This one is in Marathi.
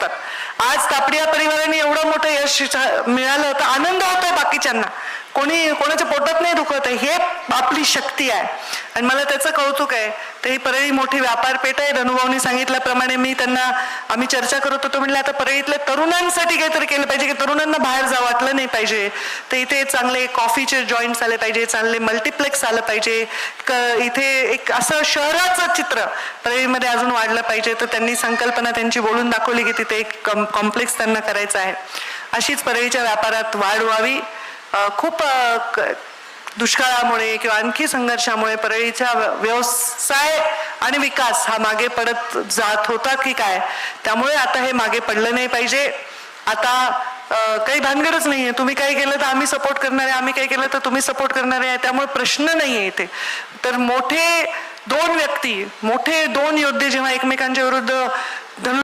करतात. आज तापडिया परिवाराने एवढं मोठं यश मिळालं तर आनंद होतोय बाकीच्यांना. कोणी कोणाच्या पोटात नाही दुखत आहे हे आपली शक्ती आहे. आणि मला त्याचं कौतुक आहे. तर ही परळी मोठी व्यापारपेठ आहे. धनुभाऊनी सांगितल्याप्रमाणे मी त्यांना आम्ही चर्चा करत होतो. म्हणलं आता परळीतल्या तरुणांसाठी काहीतरी केलं पाहिजे की तरुणांना बाहेर जा वाटलं नाही पाहिजे. तर इथे चांगले कॉफीचे जॉईंट्स आले पाहिजे चांगले मल्टिप्लेक्स आलं पाहिजे. क- इथे एक असं शहराचं चित्र परळीमध्ये अजून वाढलं पाहिजे. तर त्यांनी संकल्पना त्यांची बोलून दाखवली की तिथे एक कॉम्प्लेक्स त्यांना करायचं आहे. अशीच परळीच्या व्यापारात वाढ व्हावी. खूप दुष्काळामुळे किंवा आणखी संघर्षामुळे परळीचा व्यवसाय आणि विकास हा मागे पडत जात होता की काय? त्यामुळे आता हे मागे पडलं नाही पाहिजे. आता काही भानगडच नाही आहे तुम्ही काही केलं तर आम्ही सपोर्ट करणार आहे. आम्ही काही केलं तर तुम्ही सपोर्ट करणार आहे. त्यामुळे प्रश्न नाही आहे इथे. तर मोठे दोन व्यक्ती मोठे दोन योद्धे जेव्हा एकमेकांच्या विरुद्ध धनु